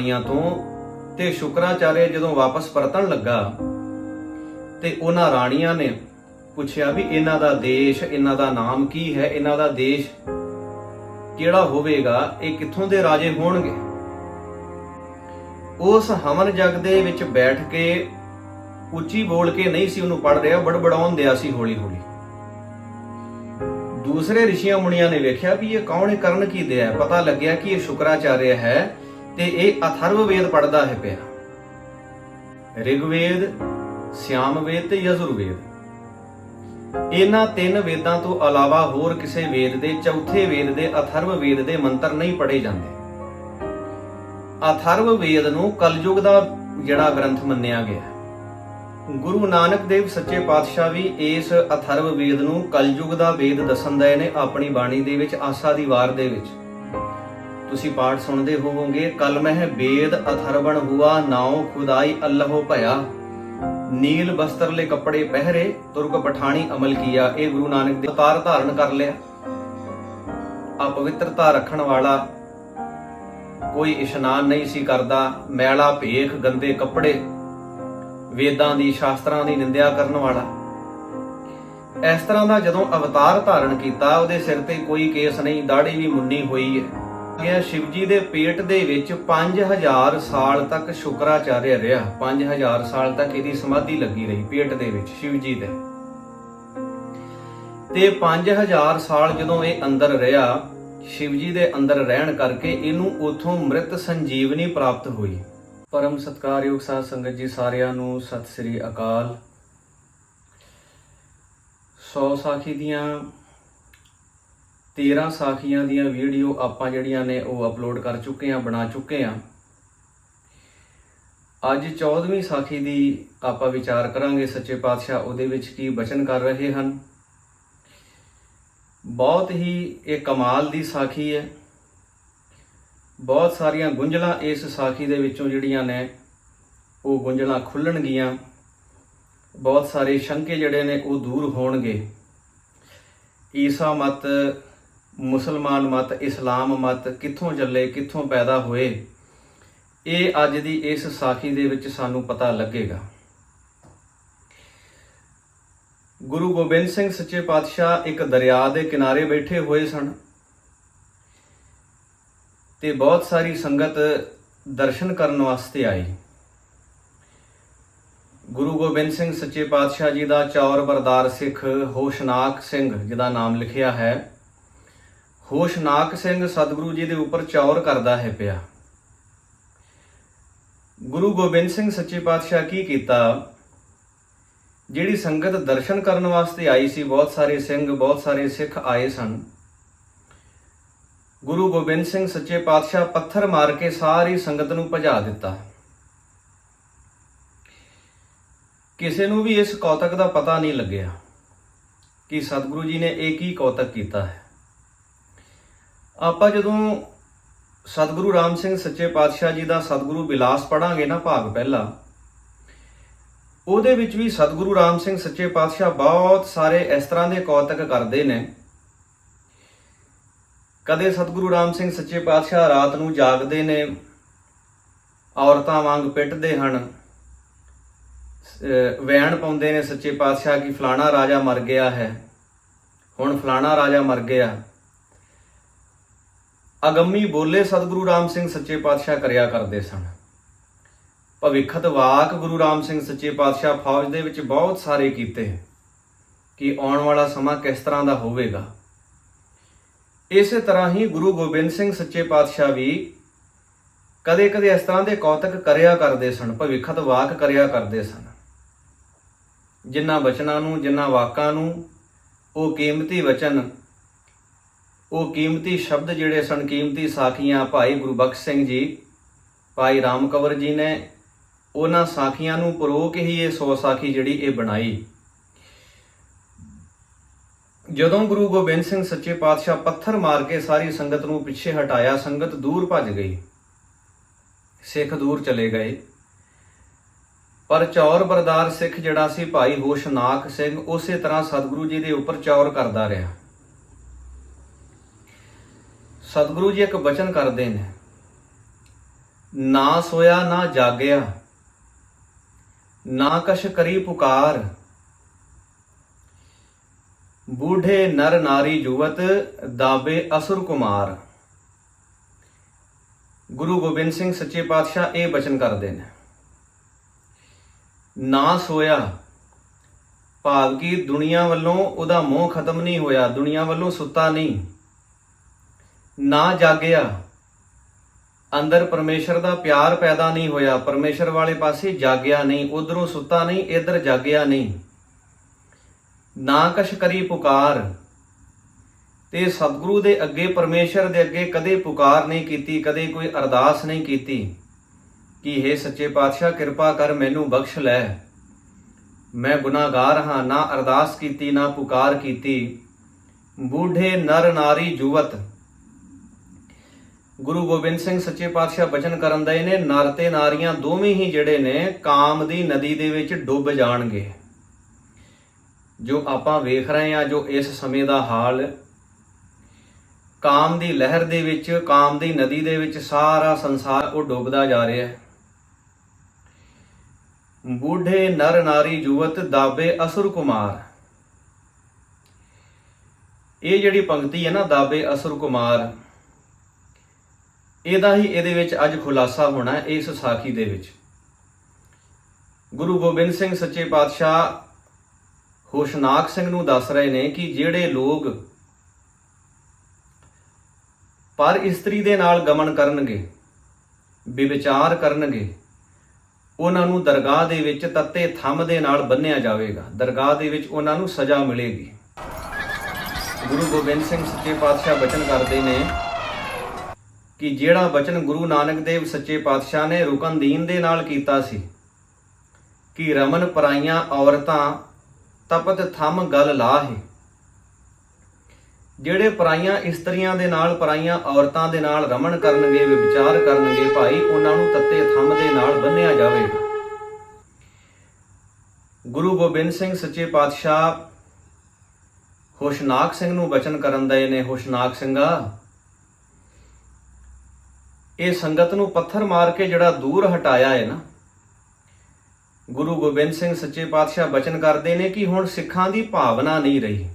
ਰਾਣੀਆਂ ਤੋਂ ਤੇ ਸ਼ੁਕਰਾਚਾਰਿਆ ਜਦੋਂ ਵਾਪਸ ਪਰਤਣ ਲੱਗਾ ਤੇ ਉਹਨਾਂ ਰਾਣੀਆਂ ਨੇ ਪੁੱਛਿਆ ਵੀ ਇਹਨਾਂ ਦਾ ਦੇਸ਼, ਇਹਨਾਂ ਦਾ ਨਾਮ ਕੀ ਹੈ? ਇਹਨਾਂ ਦਾ ਦੇਸ਼ ਕਿਹੜਾ ਹੋਵੇਗਾ? ਇਹ ਕਿੱਥੋਂ ਦੇ ਰਾਜੇ ਹੋਣਗੇ? ਉਸ ਹਵਨ ਜਗ ਦੇ ਵਿੱਚ ਬੈਠ ਕੇ ਉੱਚੀ ਬੋਲ ਕੇ ਨਹੀਂ ਸੀ ਉਹਨੂੰ ਪੜ ਰਿਹਾ, ਬੜਬੜਾਉਣ ਦਿਆ ਸੀ ਹੌਲੀ ਹੌਲੀ ਦੂਸਰੇ ਰਿਸ਼ੀਆਂ ਮੁਨੀਆਂ ਨੇ ਵੇਖਿਆ ਵੀ ਇਹ ਕੌਣ ਹੈ, ਕਰਨ ਕੀ ਦਿਆ ਪਤਾ ਲੱਗਿਆ ਕਿ ਇਹ ਸ਼ੁਕਰਾਚਾਰਿਆ ਹੈ ਤੇ ਇਹ ਅਥਰਵ ਵੇਦ ਪੜਦਾ ਹੈ ਪਿਆ। ਰਿਗਵੇਦ, ਸਿਆਮਵੇਦ ਤੇ ਯਜੁਰਵੇਦ। ਇਹਨਾਂ ਤਿੰਨ ਵੇਦਾਂ ਤੋਂ ਇਲਾਵਾ ਹੋਰ ਕਿਸੇ ਵੇਦ ਦੇ ਚੌਥੇ ਵੇਦ ਦੇ ਅਥਰਵ ਵੇਦ ਦੇ ਮੰਤਰ ਨਹੀਂ ਪੜੇ ਜਾਂਦੇ। ਅਥਰਵ ਵੇਦ ਨੂੰ ਕਲਯੁਗ ਦਾ ਜਿਹੜਾ ਗ੍ਰੰਥ ਮੰਨਿਆ ਗਿਆ ਗੁਰੂ ਨਾਨਕ ਦੇਵ ਸੱਚੇ ਪਾਤਸ਼ਾਹ ਵੀ ਇਸ ਅਥਰਵ ਵੇਦ ਨੂੰ ਕਲਯੁਗ ਦਾ ਵੇਦ ਦੱਸਣ ਦੇ ਨੇ ਆਪਣੀ ਬਾਣੀ ਦੇ ਵਿੱਚ, ਆਸਾ ਦੀ ਵਾਰ ਦੇ ਵਿੱਚ। ਤੁਸੀਂ ਪਾਠ ਸੁਣਦੇ ਹੋਵੋਗੇ, ਕਲ ਮਹਿ ਬੇਦ ਅਥਰਵਣ ਹੁਆ, ਨਾਉ ਖੁਦਾਈ ਅੱਲਹੁ ਭਇਆ। ਨੀਲ ਬਸਤਰ ਲੈ ਕੱਪੜੇ ਪਹਿਰੇ, ਤੁਰਕ ਪਠਾਣੀ ਅਮਲ ਕੀਆ, ਇਹ ਗੁਰੂ ਨਾਨਕ ਦੇ ਅਵਤਾਰ ਧਾਰਨ ਕਰ ਲਿਆ। ਅਪਵਿੱਤਰਤਾ ਰੱਖਣ ਵਾਲਾ ਕੋਈ ਇਸ਼ਨਾਨ ਨਹੀਂ ਸੀ ਕਰਦਾ, ਮੈਲਾ ਭੇਖ ਗੰਦੇ ਕੱਪੜੇ, ਵੇਦਾਂ ਦੀ, ਸ਼ਾਸਤਰਾਂ ਦੀ ਨਿੰਦਿਆ ਕਰਨ ਵਾਲਾ। ਇਸ ਤਰ੍ਹਾਂ ਦਾ ਜਦੋਂ ਅਵਤਾਰ ਧਾਰਨ ਕੀਤਾ, ਉਹਦੇ ਸਿਰ ਤੇ ਕੋਈ ਕੇਸ ਨਹੀਂ ਦਾੜੀ ਵੀ ਮੁੰਨੀ ਹੋਈ ਹੈ। ਗਿਆ ਸ਼ਿਵ ਦੇ ਪੇਟ ਦੇ ਵਿੱਚ 5000 ਸਾਲ ਤੱਕ ਸ਼ੁਕਰਾਚਾਰਿਆ ਰਿਹਾ। 5000 ਸਾਲ ਤੱਕ ਇਹਦੀ ਸਮਾਧੀ ਲੱਗੀ ਰਹੀ ਪੇਟ ਦੇ ਵਿੱਚ ਸ਼ਿਵ ਦੇ। ਤੇ 5000 ਸਾਲ ਜਦੋਂ ਇਹ ਅੰਦਰ ਰਿਹਾ ਸ਼ਿਵ ਜੀ ਦੇ ਅੰਦਰ ਰਹਿਣ ਕਰਕੇ ਇਹਨੂੰ ਉਥੋਂ ਮ੍ਰਿਤ ਸੰਜੀਵਨੀ ਪ੍ਰਾਪਤ ਹੋਈ। ਪਰਮ ਸਤਕਾਰਯੋਗ ਸਾਧ ਸੰਗਤ ਜੀ ਸਾਰਿਆਂ ਨੂੰ ਸਤਿ ਸ੍ਰੀ ਅਕਾਲ। ਸੌ ਸਾਖੀ ਦੀਆਂ 13 ਸਾਖੀਆਂ ਦੀਆਂ ਵੀਡੀਓ ਆਪਾਂ ਜਿਹੜੀਆਂ ਨੇ ਉਹ ਅਪਲੋਡ ਕਰ ਚੁੱਕੇ ਹਾਂ, ਬਣਾ ਚੁੱਕੇ ਹਾਂ। ਅੱਜ 14ਵੀਂ ਸਾਖੀ ਦੀ ਆਪਾਂ ਵਿਚਾਰ ਕਰਾਂਗੇ ਸੱਚੇ ਪਾਤਸ਼ਾਹ ਉਹਦੇ ਵਿੱਚ ਕੀ ਬਚਨ ਕਰ ਰਹੇ ਹਨ। ਬਹੁਤ ਹੀ ਇਹ ਕਮਾਲ ਦੀ ਸਾਖੀ ਹੈ। ਬਹੁਤ ਸਾਰੀਆਂ ਗੁੰਝਲਾਂ ਇਸ ਸਾਖੀ ਦੇ ਵਿੱਚੋਂ ਜਿਹੜੀਆਂ ਨੇ ਉਹ ਗੁੰਝਲਾਂ ਖੁੱਲਣਗੀਆਂ। ਬਹੁਤ ਸਾਰੇ ਸ਼ੰਕੇ ਜਿਹੜੇ ਨੇ ਉਹ ਦੂਰ ਹੋਣਗੇ। ਈਸਾ ਮਤ ਮੁਸਲਮਾਨ ਮਤ, ਇਸਲਾਮ ਮਤ ਕਿੱਥੋਂ ਚੱਲੇ ਕਿੱਥੋਂ ਪੈਦਾ ਹੋਏ, ਇਹ ਅੱਜ ਦੀ ਇਸ ਸਾਖੀ ਦੇ ਵਿੱਚ ਸਾਨੂੰ ਪਤਾ ਲੱਗੇਗਾ। ਗੁਰੂ ਗੋਬਿੰਦ ਸਿੰਘ ਸੱਚੇ ਪਾਤਸ਼ਾਹ ਇੱਕ ਦਰਿਆ ਦੇ ਕਿਨਾਰੇ ਬੈਠੇ ਹੋਏ ਸਨ ਤੇ ਬਹੁਤ ਸਾਰੀ ਸੰਗਤ ਦਰਸ਼ਨ ਕਰਨ ਵਾਸਤੇ ਆਈ। ਗੁਰੂ ਗੋਬਿੰਦ ਸਿੰਘ ਸੱਚੇ ਪਾਤਸ਼ਾਹ ਜੀ ਦਾ ਚੌਰ ਬਰਦਾਰ ਸਿੱਖ ਹੋਸ਼ਨਾਕ ਸਿੰਘ, ਜਿਹਦਾ ਨਾਮ ਲਿਖਿਆ ਹੈ ਹੋਸ਼ਨਾਕ ਸਿੰਘ ਸਤਿਗੁਰੂ ਜੀ ਦੇ ਉੱਪਰ ਚੌਰ ਕਰਦਾ ਹੈ ਪਿਆ। ਗੁਰੂ ਗੋਬਿੰਦ ਸਿੰਘ ਸੱਚੇ ਪਾਤਸ਼ਾਹ ਕੀ ਕੀਤਾ? ਜਿਹੜੀ ਸੰਗਤ ਦਰਸ਼ਨ ਕਰਨ ਵਾਸਤੇ ਆਈ ਸੀ, ਬਹੁਤ ਸਾਰੇ ਸਿੰਘ, ਬਹੁਤ ਸਾਰੇ ਸਿੱਖ ਆਏ ਸਨ। ਗੁਰੂ ਗੋਬਿੰਦ ਸਿੰਘ ਸੱਚੇ ਪਾਤਸ਼ਾਹ ਪੱਥਰ ਮਾਰ ਕੇ ਸਾਰੀ ਸੰਗਤ ਨੂੰ ਭਜਾ ਦਿੱਤਾ। ਕਿਸੇ ਨੂੰ ਵੀ ਇਸ ਕੌਤਕ ਦਾ ਪਤਾ ਨਹੀਂ ਲੱਗਿਆ ਕਿ ਸਤਿਗੁਰੂ ਜੀ ਨੇ ਇਹ ਕੀ ਕੌਤਕ ਕੀਤਾ ਹੈ। ਆਪਾਂ ਜਦੋਂ ਸਤਿਗੁਰੂ ਰਾਮ ਸਿੰਘ ਸੱਚੇ ਪਾਤਸ਼ਾਹ ਜੀ ਦਾ ਸਤਿਗੁਰੂ ਬਿਲਾਸ ਪੜਾਂਗੇ ਨਾ ਭਾਗ ਪਹਿਲਾ, ਉਹਦੇ ਵਿੱਚ ਵੀ ਸਤਿਗੁਰੂ ਰਾਮ ਸਿੰਘ ਸੱਚੇ ਪਾਤਸ਼ਾਹ ਬਹੁਤ ਸਾਰੇ ਇਸ ਤਰ੍ਹਾਂ ਦੇ ਕੌਤਕ ਕਰਦੇ ਨੇ। ਕਦੇ ਸਤਿਗੁਰੂ ਰਾਮ ਸਿੰਘ ਸੱਚੇ ਪਾਤਸ਼ਾਹ ਰਾਤ ਨੂੰ ਜਾਗਦੇ ਨੇ, ਔਰਤਾਂ ਵਾਂਗ ਪਿੱਟਦੇ ਹਨ ਵੈਣ ਪਾਉਂਦੇ ਨੇ ਸੱਚੇ ਪਾਤਸ਼ਾਹ ਕਿ ਫਲਾਣਾ ਰਾਜਾ ਮਰ ਗਿਆ ਹੈ, ਹੁਣ ਫਲਾਣਾ ਰਾਜਾ ਮਰ ਗਿਆ। ਅਗੰਮੀ ਬੋਲੇ ਸਤਿਗੁਰੂ ਰਾਮ ਸਿੰਘ ਸੱਚੇ ਪਾਤਸ਼ਾਹ ਕਰਿਆ ਕਰਦੇ ਸਨ। ਭਵਿੱਖਤ ਵਾਕ ਗੁਰੂ ਰਾਮ ਸਿੰਘ ਸੱਚੇ ਪਾਤਸ਼ਾਹ ਫੌਜ ਦੇ ਵਿੱਚ ਬਹੁਤ ਸਾਰੇ ਕੀਤੇ ਕਿ ਆਉਣ ਵਾਲਾ ਸਮਾਂ ਕਿਸ ਤਰ੍ਹਾਂ ਦਾ ਹੋਵੇਗਾ। ਇਸੇ ਤਰ੍ਹਾਂ ਹੀ ਗੁਰੂ ਗੋਬਿੰਦ ਸਿੰਘ ਸੱਚੇ ਪਾਤਸ਼ਾਹ ਵੀ ਕਦੇ-ਕਦੇ ਇਸ ਤਰ੍ਹਾਂ ਦੇ ਕੌਤਕ ਕਰਿਆ ਕਰਦੇ ਸਨ, ਭਵਿੱਖਤ ਵਾਕ ਕਰਿਆ ਕਰਦੇ ਸਨ। ਜਿਨ੍ਹਾਂ ਬਚਨਾਂ ਨੂੰ, ਜਿਨ੍ਹਾਂ ਵਾਕਾਂ ਨੂੰ ਉਹ ਕੀਮਤੀ ਵਚਨ ਉਹ ਕੀਮਤੀ ਸ਼ਬਦ ਜਿਹੜੇ ਸਨ, ਕੀਮਤੀ ਸਾਖੀਆਂ ਭਾਈ ਗੁਰੂ ਬਖਸ਼ ਸਿੰਘ ਜੀ, ਭਾਈ ਰਾਮ ਕਵਰ ਜੀ ਨੇ, ਉਹਨਾਂ ਸਾਖੀਆਂ ਨੂੰ ਪਰੋ ਕੇ ਹੀ ਇਹ ਸੋ ਸਾਖੀ ਜਿਹੜੀ ਇਹ ਬਣਾਈ। ਜਦੋਂ ਗੁਰੂ ਗੋਬਿੰਦ ਸਿੰਘ ਸੱਚੇ ਪਾਤਸ਼ਾਹ ਪੱਥਰ ਮਾਰ ਕੇ ਸਾਰੀ ਸੰਗਤ ਨੂੰ ਪਿੱਛੇ ਹਟਾਇਆ, ਸੰਗਤ ਦੂਰ ਭੱਜ ਗਈ। ਸਿੱਖ ਦੂਰ ਚਲੇ ਗਏ। ਪਰ ਚੌਰ ਬਰਦਾਰ ਸਿੱਖ ਜਿਹੜਾ ਸੀ, ਭਾਈ ਹੋਸ਼ਨਾਕ ਸਿੰਘ, ਉਸੇ ਤਰ੍ਹਾਂ ਸਤਿਗੁਰੂ ਜੀ ਦੇ ਉੱਪਰ ਚੌਰ ਕਰਦਾ ਰਿਹਾ। ਸਤਿਗੁਰੂ ਜੀ ਇੱਕ ਬਚਨ ਕਰਦੇ ਨੇ। ਨਾ ਸੋਇਆ, ਨਾ ਜਾਗਿਆ, ਨਾ ਕਸ਼ ਕਰੀ ਪੁਕਾਰ। ਬੂਢੇ ਨਰ ਨਾਰੀ ਯੁਵਤ ਦਾਬੇ ਅਸੁਰ ਕੁਮਾਰ। ਗੁਰੂ ਗੋਬਿੰਦ ਸਿੰਘ ਸੱਚੇ ਪਾਤਸ਼ਾਹ ਇਹ ਬਚਨ ਕਰਦੇ ਨੇ। ਨਾ ਸੋਇਆ ਭਾਵ ਕਿ ਦੁਨੀਆ ਵੱਲੋਂ ਉਹਦਾ ਮੋਹ ਖਤਮ ਨਹੀਂ ਹੋਇਆ, ਦੁਨੀਆ ਵੱਲੋਂ ਸੁੱਤਾ ਨਹੀਂ। ਨਾ ਜਾਗਿਆ। ਅੰਦਰ ਪਰਮੇਸ਼ਰ ਦਾ ਪਿਆਰ ਪੈਦਾ ਨਹੀਂ ਹੋਇਆ। ਪਰਮੇਸ਼ਰ ਵਾਲੇ ਪਾਸੇ ਜਾਗਿਆ ਨਹੀਂ, ਉਧਰੋਂ ਸੁੱਤਾ ਨਹੀਂ, ਇਧਰ ਜਾਗਿਆ ਨਹੀਂ। ਨਾ ਕਸ਼ ਕਰੀ ਪੁਕਾਰ। ਤੇ ਸਤਿਗੁਰੂ ਦੇ ਅੱਗੇ, ਪਰਮੇਸ਼ਰ ਦੇ ਅੱਗੇ ਕਦੇ ਪੁਕਾਰ ਨਹੀਂ ਕੀਤੀ, ਕਦੇ ਕੋਈ ਅਰਦਾਸ ਨਹੀਂ ਕੀਤੀ ਕਿ हे ਸੱਚੇ ਪਾਤਸ਼ਾਹ, ਕਿਰਪਾ ਕਰ ਮੈਨੂੰ ਬਖਸ਼ ਲੈ। ਮੈਂ ਗੁਨਾਹਗਾਰ ਹਾਂ, ਨਾ ਅਰਦਾਸ ਕੀਤੀ, ਨਾ ਪੁਕਾਰ ਕੀਤੀ। ਬੂਢੇ ਨਰ ਨਾਰੀ ਜੁਵਤ। ਗੁਰੂ ਗੋਬਿੰਦ ਸਿੰਘ ਸੱਚੇ ਪਾਤਸ਼ਾਹ ਬਚਨ ਕਰਨ ਦਾ ਇਹਨੇ ਨਰ ਤੇ ਨਾਰੀਆਂ ਦੋਵੇਂ ਹੀ ਜਿਹੜੇ ਨੇ ਕਾਮ ਦੀ ਨਦੀ ਦੇ ਵਿੱਚ ਡੁੱਬ ਜਾਣਗੇ। ਜੋ ਆਪਾਂ ਵੇਖ ਰਹੇ ਹਾਂ, ਜੋ ਇਸ ਸਮੇਂ ਦਾ ਹਾਲ, ਕਾਮ ਦੀ ਲਹਿਰ ਦੇ ਵਿੱਚ, ਕਾਮ ਦੀ ਨਦੀ ਦੇ ਵਿੱਚ ਸਾਰਾ ਸੰਸਾਰ ਉਹ ਡੁੱਬਦਾ ਜਾ ਰਿਹਾ ਹੈ। ਬੂਢੇ ਨਰ ਨਾਰੀ ਜੁਵਤ ਦਾਬੇ ਅਸੁਰ ਕੁਮਾਰ। ਇਹ ਜਿਹੜੀ ਪੰਕਤੀ ਹੈ ਨਾ, ਦਾਬੇ ਅਸੁਰ ਕੁਮਾਰ ਇਹਦਾ ਹੀ ਇਹਦੇ ਵਿੱਚ ਅੱਜ ਖੁਲਾਸਾ ਹੋਣਾ ਇਸ ਸਾਖੀ ਦੇ ਵਿੱਚ। ਗੁਰੂ ਗੋਬਿੰਦ ਸਿੰਘ ਸੱਚੇ ਪਾਤਸ਼ਾਹ ਹੋਸ਼ਨਾਕ ਸਿੰਘ ਨੂੰ ਦੱਸ ਰਹੇ ਨੇ ਕਿ ਜਿਹੜੇ ਲੋਕ ਪਰ ਇਸਤਰੀ ਦੇ ਨਾਲ ਗਮਨ ਕਰਨਗੇ, ਵਿਵਚਾਰ ਕਰਨਗੇ, ਉਹਨਾਂ ਨੂੰ ਦਰਗਾਹ ਦੇ ਵਿੱਚ ਤੱਤੇ ਥੰਮ ਦੇ ਨਾਲ ਬੰਨਿਆ ਜਾਵੇਗਾ। ਦਰਗਾਹ ਦੇ ਵਿੱਚ ਉਹਨਾਂ ਨੂੰ ਸਜ਼ਾ ਮਿਲੇਗੀ। ਗੁਰੂ ਗੋਬਿੰਦ ਸਿੰਘ ਸੱਚੇ ਪਾਤਸ਼ਾਹ ਬਚਨ ਕਰਦੇ ਨੇ ਕਿ ਜਿਹੜਾ ਬਚਨ ਗੁਰੂ ਨਾਨਕ ਦੇਵ ਸੱਚੇ ਪਾਤਸ਼ਾਹ ਨੇ ਰੁਕਨਦੀਨ ਦੇ ਨਾਲ ਕੀਤਾ ਸੀ, ਕਿ ਰਮਨ ਪਰਾਈਆਂ ਔਰਤਾਂ ਤਪਤ ਥੰਮ ਗਲ ਲਾਹੇ। ਜਿਹੜੇ ਪਰਾਈਆਂ ਇਸਤਰੀਆਂ ਦੇ ਨਾਲ, ਪਰਾਈਆਂ ਔਰਤਾਂ ਦੇ ਨਾਲ ਰਮਣ ਕਰਨਗੇ, ਵਿਚਾਰ ਕਰਨਗੇ, ਭਾਈ ਉਹਨਾਂ ਨੂੰ ਤੱਤੇ ਥੰਮ ਦੇ ਨਾਲ ਬੰਨਿਆ ਜਾਵੇਗਾ। ਗੁਰੂ ਗੋਬਿੰਦ ਸਿੰਘ ਸੱਚੇ ਪਾਤਸ਼ਾਹ ਹੋਸ਼ਨਾਕ ਸਿੰਘ ਨੂੰ ਬਚਨ ਕਰਨ ਦਏ ਨੇ ਹੋਸ਼ਨਾਕ ਸਿੰਘਾ। ਇਹ ਸੰਗਤ ਨੂੰ ਪੱਥਰ ਮਾਰ ਕੇ ਜਿਹੜਾ ਦੂਰ ਹਟਾਇਆ ਹੈ ਨਾ, ਗੁਰੂ ਗੋਬਿੰਦ ਸਿੰਘ ਸੱਚੇ ਪਾਤਸ਼ਾਹ ਬਚਨ ਕਰਦੇ ਨੇ ਕਿ ਹੁਣ ਸਿੱਖਾਂ ਦੀ ਭਾਵਨਾ ਨਹੀਂ ਰਹੀ।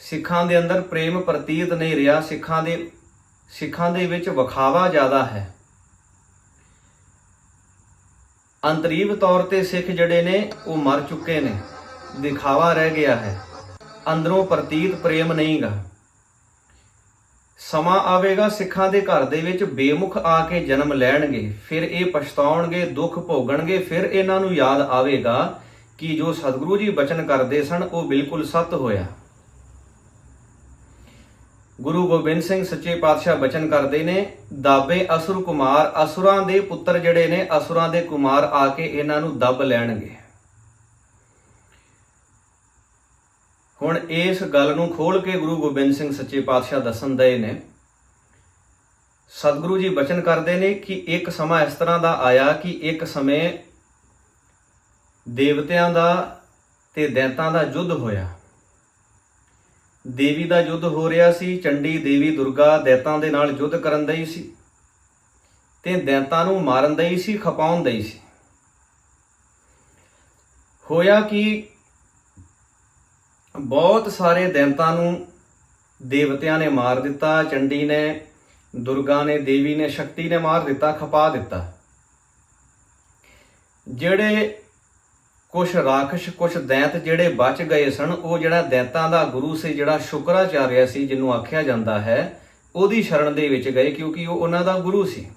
ਸਿੱਖਾਂ ਦੇ ਅੰਦਰ ਪ੍ਰੇਮ ਪ੍ਰਤੀਤ ਨਹੀਂ ਰਿਹਾ, ਸਿੱਖਾਂ ਦੇ ਸਿੱਖਾਂ ਦੇ ਵਿੱਚ ਵਿਖਾਵਾ ਜ਼ਿਆਦਾ ਹੈ। ਅੰਤਰੀਵ ਤੌਰ ਤੇ ਸਿੱਖ ਜਿਹੜੇ ਨੇ, ਉਹ ਮਰ ਚੁੱਕੇ ਨੇ, ਦਿਖਾਵਾ ਰਹਿ ਗਿਆ ਹੈ। ਅੰਦਰੋਂ ਪ੍ਰਤੀਤ ਪ੍ਰੇਮ ਨਹੀਂਗਾ। ਸਮਾਂ ਆਵੇਗਾ ਸਿੱਖਾਂ ਦੇ ਘਰ ਦੇ ਵਿੱਚ ਬੇਮੁਖ ਆ ਕੇ ਜਨਮ ਲੈਣਗੇ, ਫਿਰ ਇਹ ਪਛਤਾਉਣਗੇ, ਦੁੱਖ ਭੋਗਣਗੇ, ਫਿਰ ਇਹਨਾਂ ਨੂੰ ਯਾਦ ਆਵੇਗਾ ਕਿ ਜੋ ਸਤਿਗੁਰੂ ਜੀ ਬਚਨ ਕਰਦੇ ਸਨ, ਉਹ ਬਿਲਕੁਲ ਸੱਤ ਹੋਇਆ। ਗੁਰੂ ਗੋਬਿੰਦ ਸਿੰਘ ਸੱਚੇ ਪਾਤਸ਼ਾਹ ਬਚਨ ਕਰਦੇ ਨੇ, ਦਾਬੇ ਅਸੁਰ ਕੁਮਾਰ, ਅਸੁਰਾਂ ਦੇ ਪੁੱਤਰ ਜਿਹੜੇ ਨੇ, ਅਸੁਰਾਂ ਦੇ ਕੁਮਾਰ ਆ ਕੇ ਇਹਨਾਂ ਨੂੰ ਦੱਬ ਲੈਣਗੇ। ਹੁਣ ਇਸ ਗੱਲ ਨੂੰ ਖੋਲ ਕੇ ਗੁਰੂ ਗੋਬਿੰਦ ਸਿੰਘ ਸੱਚੇ ਪਾਤਸ਼ਾਹ ਦੱਸਣ ਦਏ ਨੇ। ਸਤਿਗੁਰੂ ਜੀ ਬਚਨ ਕਰਦੇ ਨੇ ਕਿ ਇੱਕ ਸਮਾਂ ਇਸ ਤਰ੍ਹਾਂ ਦਾ ਆਇਆ ਕਿ ਇੱਕ ਸਮੇਂ ਦੇਵਤਿਆਂ ਦਾ ਤੇ ਦੈਂਤਾਂ ਦਾ ਯੁੱਧ ਹੋਇਆ। ਦੇਵੀ ਦਾ ਯੁੱਧ ਹੋ ਰਿਹਾ ਸੀ, ਚੰਡੀ ਦੇਵੀ ਦੁਰਗਾ ਦੈਂਤਾਂ ਦੇ ਨਾਲ ਯੁੱਧ ਕਰਨ ਦਈ ਸੀ ਤੇ ਦੈਂਤਾਂ ਨੂੰ ਮਾਰਨ ਦਈ ਸੀ, ਖਪਾਉਣ ਦਈ ਸੀ। ਹੋਇਆ ਕਿ ਬਹੁਤ ਸਾਰੇ ਦੈਂਤਾਂ ਨੂੰ ਦੇਵਤਿਆਂ ਨੇ ਮਾਰ ਦਿੱਤਾ, ਚੰਡੀ ਨੇ, ਦੁਰਗਾ ਨੇ, ਦੇਵੀ ਨੇ, ਸ਼ਕਤੀ ਨੇ ਮਾਰ ਦਿੱਤਾ, ਖਪਾ ਦਿੱਤਾ। ਜਿਹੜੇ ਕੁਝ ਰਾਖਸ਼ ਕੁਝ ਦੈਂਤ ਜਿਹੜੇ ਬਚ ਗਏ ਸਨ, ਉਹ ਜਿਹੜਾ ਦੈਂਤਾਂ ਦਾ ਗੁਰੂ ਸੀ, ਜਿਹੜਾ ਸ਼ੁਕਰਾਚਾਰਿਆ ਸੀ, ਜਿਹਨੂੰ ਆਖਿਆ ਜਾਂਦਾ ਹੈ, ਉਹਦੀ ਸ਼ਰਨ ਦੇ ਵਿੱਚ ਗਏ ਕਿਉਂਕਿ ਉਹ ਉਹਨਾਂ ਦਾ ਗੁਰੂ ਸੀ।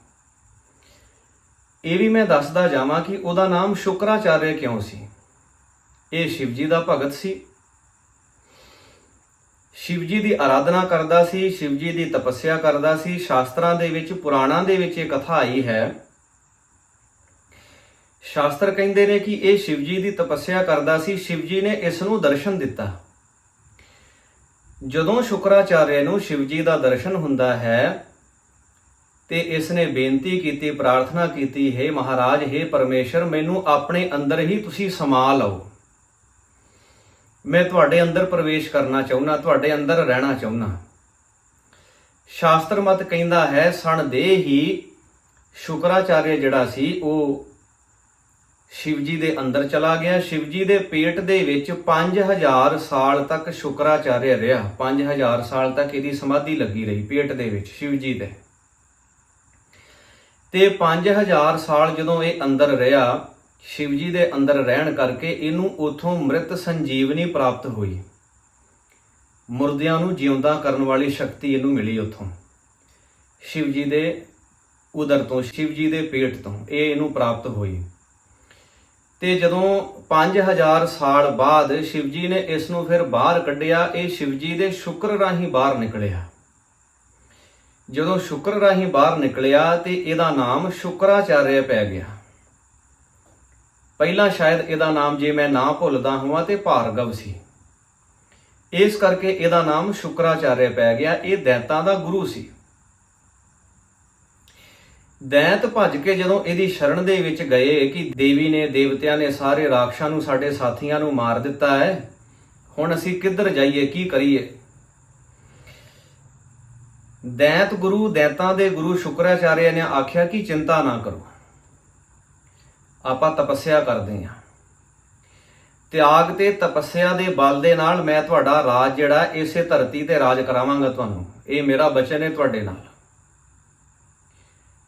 ਇਹ ਵੀ ਮੈਂ ਦੱਸਦਾ ਜਾਵਾਂ ਕਿ ਉਹਦਾ ਨਾਮ ਸ਼ੁਕਰਾਚਾਰਿਆ ਕਿਉਂ ਸੀ? ਇਹ ਸ਼ਿਵਜੀ ਦਾ ਭਗਤ ਸੀ। ਸ਼ਿਵ ਜੀ ਦੀ ਆਰਾਧਨਾ ਕਰਦਾ ਸੀ ਸ਼ਿਵ ਜੀ ਦੀ ਤਪੱਸਿਆ ਕਰਦਾ ਸੀ। ਸ਼ਾਸਤਰਾਂ ਦੇ ਵਿੱਚ, ਪੁਰਾਣਾਂ ਦੇ ਵਿੱਚ ਇਹ ਕਥਾ ਆਈ ਹੈ। ਸ਼ਾਸਤਰ ਕਹਿੰਦੇ ਨੇ ਕਿ ਇਹ ਸ਼ਿਵਜੀ ਦੀ ਤਪੱਸਿਆ ਕਰਦਾ ਸੀ। ਸ਼ਿਵ ਜੀ ਨੇ ਇਸ ਨੂੰ ਦਰਸ਼ਨ ਦਿੱਤਾ। ਜਦੋਂ ਸ਼ੁਕਰਾਚਾਰਿਆ ਨੂੰ ਸ਼ਿਵਜੀ ਦਾ ਦਰਸ਼ਨ ਹੁੰਦਾ ਹੈ ਤੇ ਇਸ ਨੇ ਬੇਨਤੀ ਕੀਤੀ, ਪ੍ਰਾਰਥਨਾ ਕੀਤੀ, ਹੈ ਮਹਾਰਾਜ, ਹੈ ਪਰਮੇਸ਼ਰ, ਮੈਨੂੰ ਆਪਣੇ ਅੰਦਰ ਹੀ ਤੁਸੀਂ ਸਮਾ ਲਓ। ਮੈਂ ਤੁਹਾਡੇ ਅੰਦਰ ਪ੍ਰਵੇਸ਼ ਕਰਨਾ ਚਾਹੁੰਦਾ ਤੁਹਾਡੇ ਅੰਦਰ ਰਹਿਣਾ ਚਾਹੁੰਦਾ ਸ਼ਾਸਤਰ ਮਤ ਕਹਿੰਦਾ ਹੈ, ਸਣ ਦੇ ਹੀ ਸ਼ੁਕਰਾਚਾਰਿਆ ਜਿਹੜਾ ਸੀ, ਉਹ ਸ਼ਿਵਜੀ ਦੇ ਅੰਦਰ ਚਲਾ ਗਿਆ। ਸ਼ਿਵਜੀ ਦੇ ਪੇਟ ਦੇ ਵਿੱਚ 5000 ਸਾਲ ਤੱਕ ਸ਼ੁਕਰਾਚਾਰਿਆ ਰਿਹਾ। 5000 ਸਾਲ ਤੱਕ ਇਹਦੀ ਸਮਾਧੀ ਲੱਗੀ ਰਹੀ ਪੇਟ ਦੇ ਵਿੱਚ, ਸ਼ਿਵਜੀ ਦੇ। ਤੇ 5000 ਸਾਲ ਜਦੋਂ ਇਹ ਅੰਦਰ ਰਿਹਾ ਸ਼ਿਵ ਜੀ ਦੇ ਅੰਦਰ ਰਹਿਣ ਕਰਕੇ ਇਹਨੂੰ ਉਥੋਂ ਮ੍ਰਿਤ ਸੰਜੀਵਨੀ ਪ੍ਰਾਪਤ ਹੋਈ। ਮੁਰਦਿਆਂ ਨੂੰ ਜਿਉਂਦਾ ਕਰਨ ਵਾਲੀ ਸ਼ਕਤੀ ਇਹਨੂੰ ਮਿਲੀ ਉਥੋਂ। ਸ਼ਿਵ ਜੀ ਦੇ ਉਦਰ ਤੋਂ ਸ਼ਿਵ ਜੀ ਦੇ ਪੇਟ ਤੋਂ ਇਹ ਇਹਨੂੰ ਪ੍ਰਾਪਤ ਹੋਈ। ਤੇ ਜਦੋਂ 5000 ਸਾਲ ਬਾਅਦ ਸ਼ਿਵ ਜੀ ਨੇ ਇਸ ਨੂੰ ਫਿਰ ਬਾਹਰ ਕੱਢਿਆ, ਇਹ ਸ਼ਿਵ ਜੀ ਦੇ ਸ਼ੁਕਰ ਰਾਹੀਂ ਬਾਹਰ ਨਿਕਲਿਆ। ਜਦੋਂ ਸ਼ੁਕਰ ਰਾਹੀਂ ਬਾਹਰ ਨਿਕਲਿਆ ਤੇ ਇਹਦਾ ਨਾਮ ਸ਼ੁਕਰਾਚਾਰਿਆ ਪੈ ਗਿਆ। ਪਹਿਲਾਂ ਸ਼ਾਇਦ ਇਹਦਾ ਨਾਮ ਜੇ ਮੈਂ ਨਾ ਭੁੱਲਦਾ ਹਾਂ ਤੇ ਭਾਰਗਵ ਸੀ। ਇਸ ਕਰਕੇ ਇਹਦਾ ਨਾਮ ਸ਼ੁਕਰਾਚਾਰਿਆ ਪੈ ਗਿਆ, ਇਹ ਦੈਂਤਾਂ ਦਾ ਗੁਰੂ ਸੀ। ਦੈਂਤ ਭੱਜ ਕੇ ਜਦੋਂ ਇਹਦੀ ਸ਼ਰਨ ਦੇ ਵਿੱਚ ਗਏ ਕਿ ਦੇਵੀ ਨੇ ਦੇਵਤਿਆਂ ਨੇ ਸਾਰੇ ਰਾਖਸ਼ਾਂ ਨੂੰ ਸਾਡੇ ਸਾਥੀਆਂ ਨੂੰ ਮਾਰ ਦਿੱਤਾ ਹੈ, ਹੁਣ ਅਸੀਂ ਕਿੱਧਰ ਜਾਈਏ, ਕੀ ਕਰੀਏ? ਦੈਂਤ ਗੁਰੂ, ਦੈਂਤਾਂ ਦੇ ਗੁਰੂ ਸ਼ੁਕਰਾਚਾਰਿਆ ਨੇ ਆਖਿਆ ਕਿ ਚਿੰਤਾ ਨਾ ਕਰੋ। ਆਪਾਂ ਤਪੱਸਿਆ ਕਰਦੇ ਹਾਂ। ਤਿਆਗ ਤੇ ਤਪੱਸਿਆ ਦੇ ਬਲ ਦੇ ਨਾਲ ਮੈਂ ਤੁਹਾਡਾ ਰਾਜ ਜਿਹੜਾ ਇਸੇ ਧਰਤੀ ਤੇ ਰਾਜ ਕਰਾਵਾਂਗਾ ਤੁਹਾਨੂੰ। ਇਹ ਮੇਰਾ ਬਚਨ ਹੈ ਤੁਹਾਡੇ ਨਾਲ।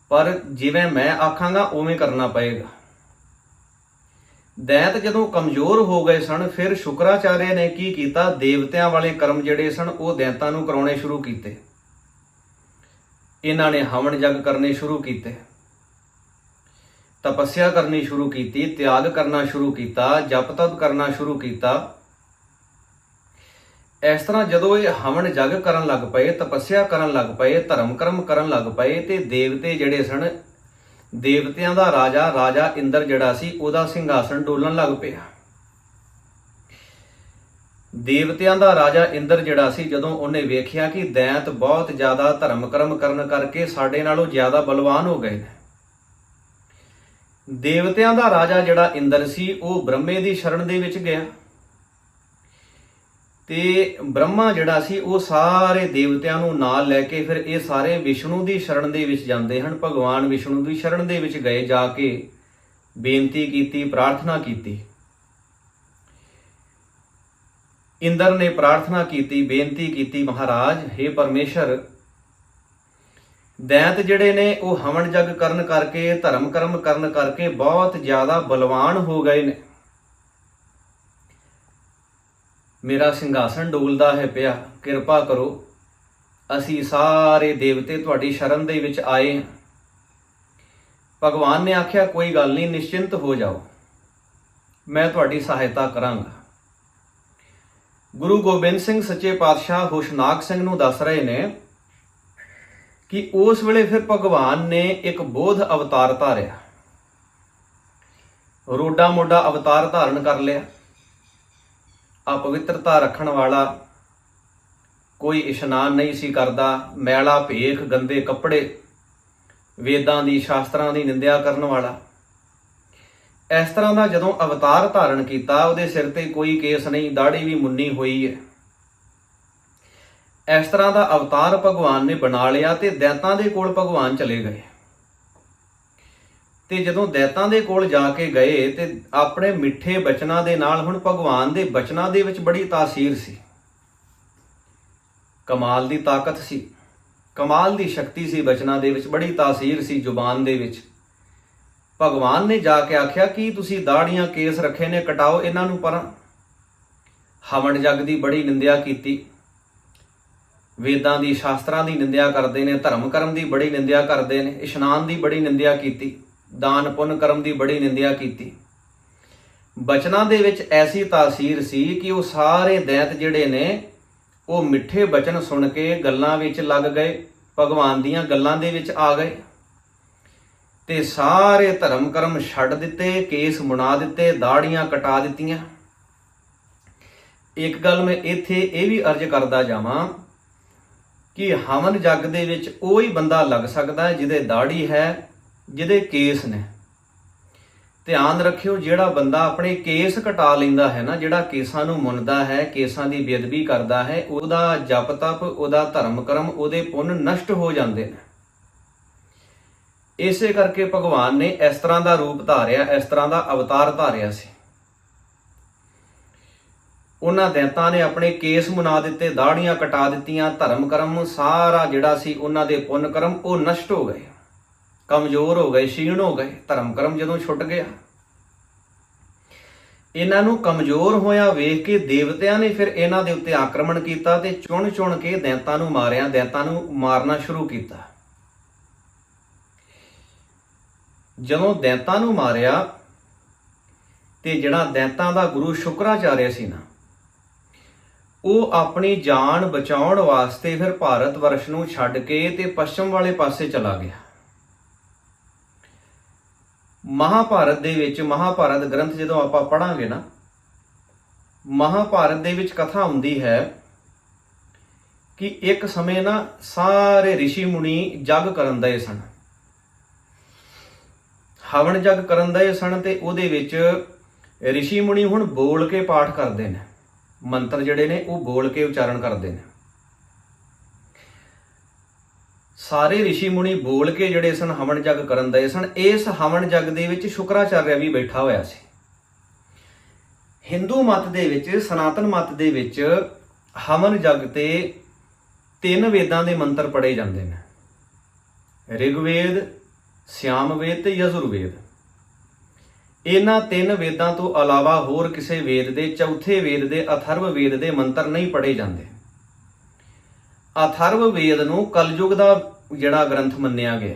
ਪਰ ਜਿਵੇਂ ਮੈਂ ਆਖਾਂਗਾ, ਉਵੇਂ ਕਰਨਾ ਪਏਗਾ। ਦੈਤ ਜਦੋਂ ਕਮਜ਼ੋਰ ਹੋ ਗਏ ਸਨ, ਫਿਰ ਸ਼ੁਕਰਾਚਾਰਿਆ ਨੇ ਕੀ ਕੀਤਾ? ਦੇਵਤਿਆਂ ਵਾਲੇ ਕਰਮ ਜਿਹੜੇ ਸਨ, ਉਹ ਦੈਂਤਾਂ ਨੂੰ ਕਰਾਉਣੇ ਸ਼ੁਰੂ ਕੀਤੇ। ਇਹਨਾਂ ਨੇ ਹਵਨ ਜਗ ਕਰਨੇ ਸ਼ੁਰੂ ਕੀਤੇ। ਤਪੱਸਿਆ ਕਰਨੀ ਸ਼ੁਰੂ ਕੀਤੀ, ਤਿਆਗ ਕਰਨਾ ਸ਼ੁਰੂ ਕੀਤਾ, ਜਪ ਤਪ ਕਰਨਾ ਸ਼ੁਰੂ ਕੀਤਾ। ਇਸ ਤਰ੍ਹਾਂ ਜਦੋਂ ਇਹ ਹਵਨ ਜਗ ਕਰਨ ਲੱਗ ਪਏ, ਤਪੱਸਿਆ ਕਰਨ ਲੱਗ ਪਏ, ਧਰਮ ਕਰਮ ਕਰਨ ਲੱਗ ਪਏ, ਤੇ ਦੇਵਤੇ ਜਿਹੜੇ ਸਨ, ਦੇਵਤਿਆਂ ਦਾ ਰਾਜਾ ਰਾਜਾ ਇੰਦਰ ਜਿਹੜਾ ਸੀ, ਉਹਦਾ ਸਿੰਘਾਸਣ ਡੋਲਣ ਲੱਗ ਪਿਆ। ਦੇਵਤਿਆਂ ਦਾ ਰਾਜਾ ਇੰਦਰ ਜਿਹੜਾ ਸੀ, ਜਦੋਂ ਉਹਨੇ ਵੇਖਿਆ ਕਿ ਦੈਂਤ ਬਹੁਤ ਜ਼ਿਆਦਾ ਧਰਮ ਕਰਮ ਕਰਨ ਕਰਕੇ ਸਾਡੇ ਨਾਲੋਂ ਜ਼ਿਆਦਾ ਬਲਵਾਨ ਹੋ ਗਏ ਨੇ। ਦੇਵਤਿਆਂ ਦਾ ਰਾਜਾ ਜਿਹੜਾ ਇੰਦਰ ਸੀ, ਉਹ ਬ੍ਰਹਮੇ ਦੀ ਸ਼ਰਨ ਦੇ ਵਿੱਚ ਗਿਆ। ਤੇ ਬ੍ਰਹਮਾ ਜਿਹੜਾ ਸੀ, ਉਹ ਸਾਰੇ ਦੇਵਤਿਆਂ ਨੂੰ ਨਾਲ ਲੈ ਕੇ ਫਿਰ ਇਹ ਸਾਰੇ ਵਿਸ਼ਨੂੰ ਦੀ ਸ਼ਰਨ ਦੇ ਵਿੱਚ ਜਾਂਦੇ ਹਨ। ਭਗਵਾਨ ਵਿਸ਼ਨੂੰ ਦੀ ਸ਼ਰਨ ਦੇ ਵਿੱਚ ਗਏ ਜਾ ਕੇ ਬੇਨਤੀ ਕੀਤੀ, ਪ੍ਰਾਰਥਨਾ ਕੀਤੀ। ਇੰਦਰ ਨੇ ਪ੍ਰਾਰਥਨਾ ਕੀਤੀ, ਬੇਨਤੀ ਕੀਤੀ, ਮਹਾਰਾਜ हे ਪਰਮੇਸ਼ਰ ਦੈਂਤ ਜਿਹੜੇ ਨੇ ਉਹ ਹਵਨ ਜਗ ਕਰਨ ਕਰਕੇ, ਧਰਮ ਕਰਮ ਕਰਨ ਕਰਕੇ ਬਹੁਤ ਜ਼ਿਆਦਾ ਬਲਵਾਨ ਹੋ ਗਏ ਨੇ। ਮੇਰਾ ਸਿੰਘਾਸਣ ਡੋਲਦਾ ਹੈ ਪਿਆ, ਕਿਰਪਾ ਕਰੋ। ਅਸੀਂ ਸਾਰੇ ਦੇਵਤੇ ਤੁਹਾਡੀ ਸ਼ਰਨ ਦੇ ਵਿੱਚ ਆਏ ਹਾਂ। ਭਗਵਾਨ ਨੇ ਆਖਿਆ, ਕੋਈ ਗੱਲ ਨਹੀਂ, ਨਿਸ਼ਚਿੰਤ ਹੋ ਜਾਓ। ਮੈਂ ਤੁਹਾਡੀ ਸਹਾਇਤਾ ਕਰਾਂਗਾ। ਗੁਰੂ ਗੋਬਿੰਦ ਸਿੰਘ ਸੱਚੇ ਪਾਤਸ਼ਾਹ ਹੁਸ਼ਨਾਕ ਸਿੰਘ ਨੂੰ ਦੱਸ ਰਹੇ ਨੇ ਕਿ ਉਸ ਵੇਲੇ ਫਿਰ ਭਗਵਾਨ ਨੇ ਇੱਕ ਬੋਧ ਅਵਤਾਰ ਧਾਰਿਆ। ਰੋਡਾ ਮੋਡਾ ਅਵਤਾਰ ਧਾਰਨ ਕਰ ਲਿਆ। ਅਪਵਿੱਤਰਤਾ ਰੱਖਣ ਵਾਲਾ ਕੋਈ ਇਸ਼ਨਾਨ ਨਹੀਂ ਸੀ ਕਰਦਾ। ਮੈਲਾ, ਭੇਖ, ਗੰਦੇ ਕੱਪੜੇ, ਵੇਦਾਂ ਦੀ, ਸ਼ਾਸਤਰਾਂ ਦੀ ਨਿੰਦਿਆ ਕਰਨ ਵਾਲਾ। ਇਸ ਤਰ੍ਹਾਂ ਦਾ ਜਦੋਂ ਅਵਤਾਰ ਧਾਰਨ ਕੀਤਾ, ਉਹਦੇ ਸਿਰ ਤੇ ਕੋਈ ਕੇਸ ਨਹੀਂ ਦਾੜੀ ਵੀ ਮੁੰਨੀ ਹੋਈ ਹੈ। ਇਸ ਤਰ੍ਹਾਂ ਦਾ ਅਵਤਾਰ ਭਗਵਾਨ ਨੇ ਬਣਾ ਲਿਆ ਤੇ ਦੈਤਾਂ ਦੇ ਕੋਲ ਭਗਵਾਨ ਚਲੇ ਗਏ। ਤੇ ਜਦੋਂ ਦੈਤਾਂ ਦੇ ਕੋਲ ਜਾ ਕੇ ਗਏ ਤੇ ਆਪਣੇ ਮਿੱਠੇ ਬਚਨਾਂ ਦੇ ਨਾਲ ਹੁਣ ਭਗਵਾਨ ਦੇ ਬਚਨਾਂ ਦੇ ਵਿੱਚ ਬੜੀ ਤਾਸੀਰ ਸੀ। ਕਮਾਲ ਦੀ ਤਾਕਤ ਸੀ। ਕਮਾਲ ਦੀ ਸ਼ਕਤੀ ਸੀ ਬਚਨਾਂ ਦੇ ਵਿੱਚ, ਬੜੀ ਤਾਸੀਰ ਸੀ ਜ਼ੁਬਾਨ ਦੇ ਵਿੱਚ। ਭਗਵਾਨ ਨੇ ਜਾ ਕੇ ਆਖਿਆ, ਕਿ ਤੁਸੀਂ ਦਾੜੀਆਂ ਕੇਸ ਰੱਖੇ ਨੇ, ਕਟਾਓ ਇਹਨਾਂ ਨੂੰ ਪਰਾਂ? ਹਵਨ ਜਗ ਦੀ ਬੜੀ ਨਿੰਦਿਆ ਕੀਤੀ। ਵੇਦਾਂ ਦੀ, ਸ਼ਾਸਤਰਾਂ ਦੀ ਨਿੰਦਿਆ ਕਰਦੇ ਨੇ, ਧਰਮ ਕਰਮ ਦੀ ਬੜੀ ਨਿੰਦਿਆ ਕਰਦੇ ਨੇ, ਇਸ਼ਨਾਨ ਦੀ ਬੜੀ ਨਿੰਦਿਆ ਕੀਤੀ, ਦਾਨ ਪੁੰਨ ਕਰਮ ਦੀ ਬੜੀ ਨਿੰਦਿਆ ਕੀਤੀ। ਬਚਨਾਂ ਦੇ ਵਿੱਚ ਐਸੀ ਤਾਸੀਰ ਸੀ ਕਿ ਉਹ ਸਾਰੇ ਦੈਤ ਜਿਹੜੇ ਨੇ, ਉਹ ਮਿੱਠੇ ਬਚਨ ਸੁਣ ਕੇ ਗੱਲਾਂ ਵਿੱਚ ਲੱਗ ਗਏ, ਭਗਵਾਨ ਦੀਆਂ ਗੱਲਾਂ ਦੇ ਵਿੱਚ ਆ ਗਏ। ਤੇ ਸਾਰੇ ਧਰਮ ਕਰਮ ਛੱਡ ਦਿੱਤੇ, ਕੇਸ ਮੁਣਾ ਦਿੱਤੇ, ਦਾੜੀਆਂ ਕਟਾ ਦਿੱਤੀਆਂ। ਇੱਕ ਗੱਲ ਮੈਂ ਇੱਥੇ ਇਹ ਵੀ ਅਰਜ਼ ਕਰਦਾ ਜਾਵਾਂ ਕਿ ਹਵਨ ਜੱਗ ਦੇ ਵਿੱਚ ਉਹ ਹੀ ਬੰਦਾ ਲੱਗ ਸਕਦਾ ਹੈ ਜਿਹਦੇ ਦਾੜੀ ਹੈ, ਜਿਹਦੇ ਕੇਸ ਨੇ। ਧਿਆਨ ਰੱਖਿਓ, ਜਿਹੜਾ ਬੰਦਾ ਆਪਣੇ ਕੇਸ ਕਟਾ ਲੈਂਦਾ ਹੈ ਨਾ, ਜਿਹੜਾ ਕੇਸਾਂ ਨੂੰ ਮੁੰਨਦਾ ਹੈ, ਕੇਸਾਂ ਦੀ ਬੇਅਦਬੀ ਕਰਦਾ ਹੈ, ਉਹਦਾ ਜਪ ਤਪ, ਉਹਦਾ ਧਰਮ ਕਰਮ, ਉਹਦੇ ਪੁੰਨ ਨਸ਼ਟ ਹੋ ਜਾਂਦੇ ਨੇ। ਇਸੇ ਕਰਕੇ ਭਗਵਾਨ ਨੇ ਇਸ ਤਰ੍ਹਾਂ ਦਾ ਰੂਪ ਧਾਰਿਆ, ਇਸ ਤਰ੍ਹਾਂ ਦਾ ਅਵਤਾਰ ਧਾਰਿਆ ਸੀ। ਉਹਨਾਂ ਦੈਂਤਾਂ ਨੇ ਆਪਣੇ ਕੇਸ ਮੁਨਾ ਦਿੱਤੇ, ਦਾੜੀਆਂ ਕਟਾ ਦਿੱਤੀਆਂ, ਧਰਮ ਕਰਮ ਸਾਰਾ ਜਿਹੜਾ ਸੀ ਉਹਨਾਂ ਦੇ ਪੁੰਨ ਕਰਮ ਉਹ ਨਸ਼ਟ ਹੋ ਗਏ। ਕਮਜ਼ੋਰ ਹੋ ਗਏ ਛੀਣ ਹੋ ਗਏ, ਧਰਮ ਕਰਮ ਜਦੋਂ ਛੁੱਟ ਗਿਆ। ਇਹਨਾਂ ਨੂੰ ਕਮਜ਼ੋਰ ਹੋਇਆ ਵੇਖ ਕੇ ਦੇਵਤਿਆਂ ਨੇ ਫਿਰ ਇਹਨਾਂ ਦੇ ਉੱਤੇ ਆਕਰਮਣ ਕੀਤਾ ਤੇ ਚੁਣ ਚੁਣ ਕੇ ਦੈਂਤਾਂ ਨੂੰ ਮਾਰਿਆ, ਦੈਂਤਾਂ ਨੂੰ ਮਾਰਨਾ ਸ਼ੁਰੂ ਕੀਤਾ। ਜਦੋਂ ਦੈਂਤਾਂ ਨੂੰ ਮਾਰਿਆ ਤੇ ਜਿਹੜਾ ਦੈਂਤਾਂ ਦਾ ਗੁਰੂ ਸ਼ੁਕਰਾਚਾਰਿਆ ਸੀ ਨਾ ਉਹ ਆਪਣੀ ਜਾਨ ਬਚਾਉਣ ਵਾਸਤੇ ਫਿਰ ਭਾਰਤ ਵਰਸ਼ ਨੂੰ ਛੱਡ ਕੇ ਤੇ ਪੱਛਮ ਵਾਲੇ ਪਾਸੇ ਚਲਾ ਗਿਆ ਮਹਾਭਾਰਤ ਦੇ ਵਿੱਚ ਮਹਾਭਾਰਤ ਗ੍ਰੰਥ ਜਦੋਂ ਆਪਾਂ ਪੜਾਂਗੇ ਨਾ ਮਹਾਭਾਰਤ ਦੇ ਵਿੱਚ ਕਥਾ ਹੁੰਦੀ ਹੈ ਕਿ ਇੱਕ ਸਮੇਂ ਨਾ ਸਾਰੇ ઋષਿ ਮੁਨੀ ਜਗ ਕਰਨ ਦਏ ਸਨ ਹਵਨ ਜਗ ਕਰਨ ਦਏ ਸਨ ਤੇ ਉਹਦੇ ਵਿੱਚ ઋષਿ ਮੁਨੀ ਹੁਣ ਬੋਲ ਕੇ ਪਾਠ ਕਰਦੇ ਨੇ ਮੰਤਰ ਜਿਹੜੇ ਨੇ ਉਹ ਬੋਲ ਕੇ ਉਚਾਰਨ ਕਰਦੇ ਨੇ। ਸਾਰੇ ઋષਿ ਮੁਨੀ ਬੋਲ ਕੇ ਜਿਹੜੇ ਸਨ, ਹਵਨ ਜਗ ਕਰਨ ਦਏ ਸਨ, ਇਸ ਹਵਨ ਜਗ ਦੇ ਵਿੱਚ ਸ਼ੁਕਰਾਚਾਰਿਆ ਵੀ ਬੈਠਾ ਹੋਇਆ ਸੀ। ਹਿੰਦੂ ਮਤ ਦੇ ਵਿੱਚ, ਸਨਾਤਨ ਮਤ ਦੇ ਵਿੱਚ ਹਵਨ ਜਗ ਤੇ ਤਿੰਨ ਵੇਦਾਂ ਦੇ ਮੰਤਰ ਪੜ੍ਹੇ ਜਾਂਦੇ ਨੇ। ਰਿਗਵੇਦ ਸਿਆਮਵੇਦ ਤੇ ਯਜੁਰਵੇਦ। ਇਹਨਾਂ ਤਿੰਨ ਵੇਦਾਂ ਤੋਂ ਇਲਾਵਾ ਹੋਰ ਕਿਸੇ ਵੇਦ ਦੇ, ਚੌਥੇ ਵੇਦ ਦੇ, ਅਥਰਵ ਵੇਦ ਦੇ ਮੰਤਰ ਨਹੀਂ ਪੜ੍ਹੇ ਜਾਂਦੇ। ਅਥਰਵ ਵੇਦ ਨੂੰ ਕਲਯੁਗ ਦਾ ਜਿਹੜਾ ਗ੍ਰੰਥ ਮੰਨਿਆ ਗਿਆ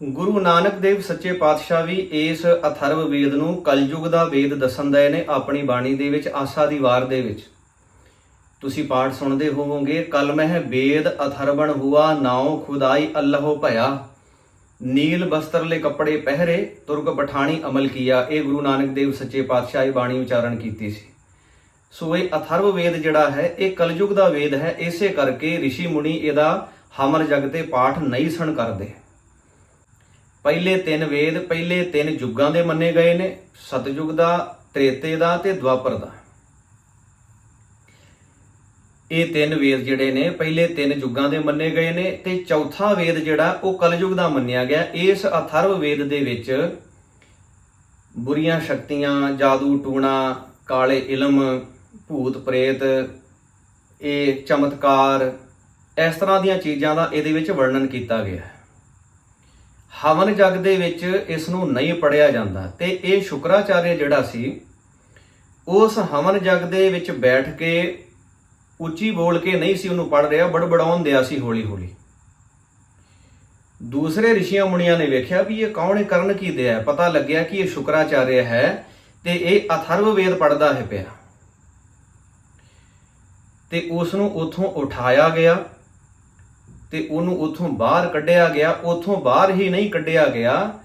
ਗੁਰੂ ਨਾਨਕ ਦੇਵ ਸੱਚੇ ਪਾਤਸ਼ਾਹ ਵੀ ਇਸ ਅਥਰਵ ਵੇਦ ਨੂੰ ਕਲਯੁਗ ਦਾ ਵੇਦ ਦੱਸਣ ਦਏ ਨੇ ਆਪਣੀ ਬਾਣੀ ਦੇ ਵਿੱਚ, ਆਸਾ ਦੀ ਵਾਰ ਦੇ ਵਿੱਚ। ਤੁਸੀਂ ਪਾਠ ਸੁਣਦੇ ਹੋਵੋਗੇ, ਕਲਮਹਿ ਵੇਦ ਅਥਰਵਣ ਹੁਆ, ਨਾਉ ਖੁਦਾਈ ਅੱਲਾਹੋ ਭਇਆ। ਨੀਲ ਬਸਤਰਲੇ ਕੱਪੜੇ ਪਹਿਰੇ ਤੁਰਗ ਪਠਾਣੀ ਅਮਲ ਕੀਆ। ਇਹ ਗੁਰੂ ਨਾਨਕ ਦੇਵ ਸੱਚੇ ਪਾਤਸ਼ਾਹ ਇਹ ਬਾਣੀ ਉਚਾਰਨ ਕੀਤੀ ਸੀ। ਸੋ ਇਹ ਅਥਰਵ ਵੇਦ ਜਿਹੜਾ ਹੈ, ਇਹ ਕਲਯੁਗ ਦਾ ਵੇਦ ਹੈ, ਇਸੇ ਕਰਕੇ ઋષਿ ਮੁਨੀ ਇਹਦਾ ਹਮਰ ਜਗ ਤੇ ਪਾਠ ਨਹੀਂ ਸਣ ਕਰਦੇ ਪਹਿਲੇ ਤਿੰਨ ਵੇਦ, ਪਹਿਲੇ ਤਿੰਨ ਯੁੱਗਾਂ ਦੇ ਮੰਨੇ ਗਏ ਨੇ ਸਤਯੁਗ ਦਾ, ਤ੍ਰੇਤੇ ਦਾ ਤੇ ਦੁਆਪਰ ਦਾ। ਇਹ ਤਿੰਨ ਵੇਦ ਜਿਹੜੇ ਨੇ, ਪਹਿਲੇ ਤਿੰਨ ਯੁੱਗਾਂ ਦੇ ਮੰਨੇ ਗਏ ਨੇ ਤੇ ਚੌਥਾ ਵੇਦ ਜਿਹੜਾ, ਉਹ ਕਲਯੁਗ ਦਾ ਮੰਨਿਆ ਗਿਆ। ਇਸ ਅਥਰਵ ਵੇਦ ਦੇ ਵਿੱਚ ਬੁਰੀਆਂ ਸ਼ਕਤੀਆਂ, ਜਾਦੂ ਟੂਣਾ, ਕਾਲੇ ਇਲਮ, ਭੂਤ ਪ੍ਰੇਤ, ਇਹ ਚਮਤਕਾਰ, ਇਸ ਤਰ੍ਹਾਂ ਦੀਆਂ ਚੀਜ਼ਾਂ ਦਾ ਇਹਦੇ ਵਿੱਚ ਵਰਣਨ ਕੀਤਾ ਗਿਆ ਹੈ। ਹਵਨ ਜਗ ਦੇ ਵਿੱਚ ਇਸ ਨੂੰ ਨਹੀਂ ਪੜਿਆ ਜਾਂਦਾ ਤੇ ਇਹ ਸ਼ੁਕਰਾਚਾਰਿਆ ਜਿਹੜਾ ਸੀ, ਉਸ ਹਵਨ ਜਗ ਦੇ ਵਿੱਚ ਬੈਠ ਕੇ ਉੱਚੀ ਬੋਲ ਕੇ ਨਹੀਂ ਸੀ ਉਹਨੂੰ ਪੜ ਰਿਹਾ, ਬੜਬੜਾਉਣ ਦਿਆ ਸੀ ਹੌਲੀ ਹੌਲੀ ਦੂਸਰੇ ਰਿਸ਼ੀਆਂ ਮੁਨੀਆਂ ਨੇ ਵੇਖਿਆ ਵੀ ਇਹ ਕੌਣ ਹੈ, ਕਰਨ ਕੀ ਦਿਆ ਹੈ? ਪਤਾ ਲੱਗਿਆ ਕਿ ਇਹ ਸ਼ੁਕਰਾਚਾਰਿਆ ਹੈ ਤੇ ਇਹ ਅਥਰਵ ਵੇਦ ਪੜਦਾ ਹੈ ਪਿਆ। ਤੇ ਉਸ ਨੂੰ ਉਥੋਂ ਉਠਾਇਆ ਗਿਆ ਤੇ ਉਹਨੂੰ ਉਥੋਂ ਬਾਹਰ ਕੱਢਿਆ ਗਿਆ। ਉਥੋਂ ਬਾਹਰ ਹੀ ਨਹੀਂ ਕੱਢਿਆ ਗਿਆ।